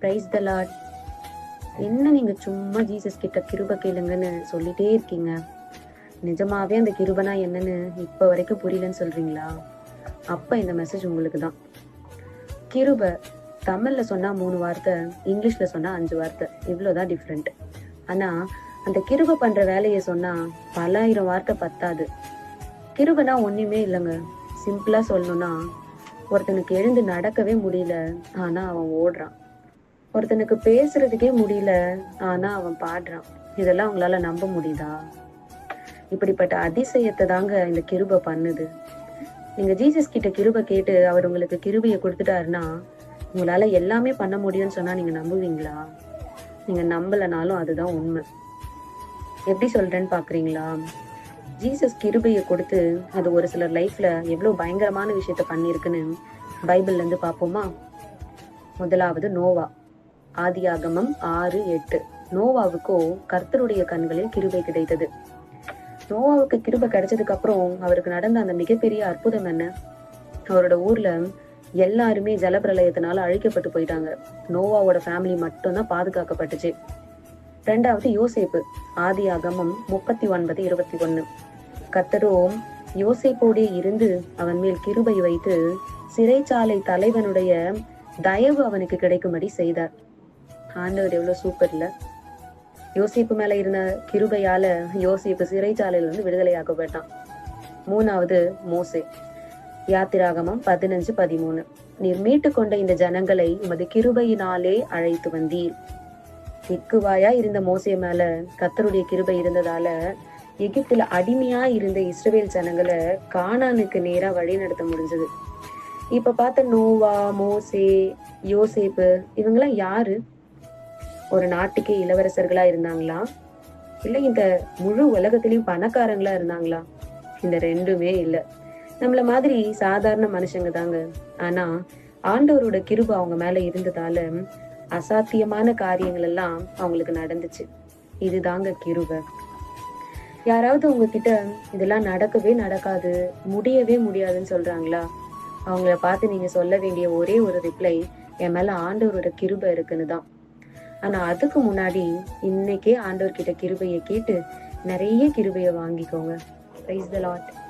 Praise the lot என்ன நீங்க சும்மா ஜீசஸ் கிட்ட கிருப கேளுங்கன்னு சொல்லிட்டே இருக்கீங்க? நிஜமாவே அந்த கிருபனா என்னன்னு இப்ப வரைக்கும் புரியலன்னு சொல்றீங்களா? அப்ப இந்த மெசேஜ் உங்களுக்கு தான் கிருப தமிழ்ல சொன்னா மூணு வார்த்தை இங்கிலீஷ்ல சொன்னா அஞ்சு வார்த்தை. இவ்வளவுதான் டிஃப்ரெண்ட் ஆனா அந்த கிருப பண்ற வேலையை சொன்னா பலாயிரம் வார்த்தை பத்தாது. கிருபனா ஒண்ணுமே இல்லைங்க. சிம்பிளா சொல்லணும்னா ஒருத்தனுக்கு எழுந்து நடக்கவே முடியல ஆனா அவன் ஓடுறான். ஒருத்தனுக்கு பேசுறதுக்கே முடியல. ஆனா அவன் பாடுறான். இதெல்லாம் அவங்களால நம்ப முடியுதா? இப்படிப்பட்ட அதிசயத்தை தாங்க இந்த கிருப பண்ணுது. நீங்க ஜீசஸ் கிட்ட கிருப கேட்டு அவர் உங்களுக்கு கிருபையை கொடுத்துட்டாருன்னா உங்களால எல்லாமே பண்ண முடியும்னு சொன்னா நீங்க நம்புவீங்களா? நீங்க நம்பலனாலும் அதுதான் உண்மை. எப்படி சொல்றேன்னு பாக்குறீங்களா? ஜீசஸ் கிருபையை கொடுத்து அது ஒரு சிலர் லைஃப்ல எவ்வளவு பயங்கரமான விஷயத்த பண்ணிருக்குன்னு பைபிள்ல இருந்து பார்ப்போமா? முதலாவது நோவா. ஆதியாகமம் ஆறு எட்டு. நோவாவுக்கோ கர்த்தருடைய கண்களில் கிருபை கிடைத்தது. நோவாவுக்கு கிருபை கிடைச்சதுக்கு அப்புறம் அவருக்கு நடந்த அந்த மிகப்பெரிய அற்புதம் என்ன? அவரோட ஊர்ல எல்லாருமே ஜலப்பிரளயத்தினால அழிக்கப்பட்டு போயிட்டாங்க. நோவாவோட ஃபேமிலி மட்டும்தான் பாதுகாக்கப்பட்டுச்சு. ரெண்டாவது யோசேப்பு ஆதி ஆகமம் முப்பத்தி ஒன்பது இருபத்தி ஒன்னு. கத்தரோ யோசேப்போடே இருந்து அவன் மேல் கிருபை வைத்து சிறைச்சாலை தலைவனுடைய தயவு அவனுக்கு கிடைக்கும்படி செய்தார். ஆண்டவர் எவ்வளவு சூப்பர்ல யோசிப்பு மேல இருந்த கிருபையால யோசிப்பு சிறைச்சாலையில இருந்து விடுதலையாக்கப்பட்டான். மூணாவது மோசே. யாத்திராகமம் பதினஞ்சு பதிமூணு. நீர் மீட்டு கொண்ட இந்த ஜனங்களை உமது கிருபையினாலே அழைத்து வந்தீர். திக்குவாயா இருந்த மோசே மேல கத்தருடைய கிருபை இருந்ததால எகிப்துல அடிமையா இருந்த இஸ்ரேல் ஜனங்களை காணானுக்கு நேரா வழி நடத்த முடிஞ்சது. இப்ப பார்த்த நோவா மோசே யோசேப்பு இவங்கெல்லாம் யாரு? ஒரு நாட்டுக்கே இளவரசர்களா இருந்தாங்களா? இல்ல இந்த முழு உலகத்திலயும் பணக்காரங்களா இருந்தாங்களா? இந்த ரெண்டுமே இல்ல. நம்மள மாதிரி சாதாரண மனுஷங்க தாங்க. ஆனா ஆண்டவரோட கிருபை அவங்க மேல இருந்ததால அசாத்தியமான காரியங்கள் எல்லாம் அவங்களுக்கு நடந்துச்சு. இதுதாங்க கிருபை. யாராவது உங்ககிட்ட இதெல்லாம் நடக்கவே நடக்காது முடியவே முடியாதுன்னு சொல்றாங்களா? அவங்கள பார்த்து நீங்க சொல்ல வேண்டிய ஒரே ஒரு ரிப்ளை என் மேல ஆண்டவரோட கிருபை இருக்குன்னு தான். ஆனா அதுக்கு முன்னாடி இன்னைக்கே ஆண்டவர்கிட்ட கிருபையை கேட்டு நிறைய கிருபையை வாங்கிக்கோங்க. Praise the lot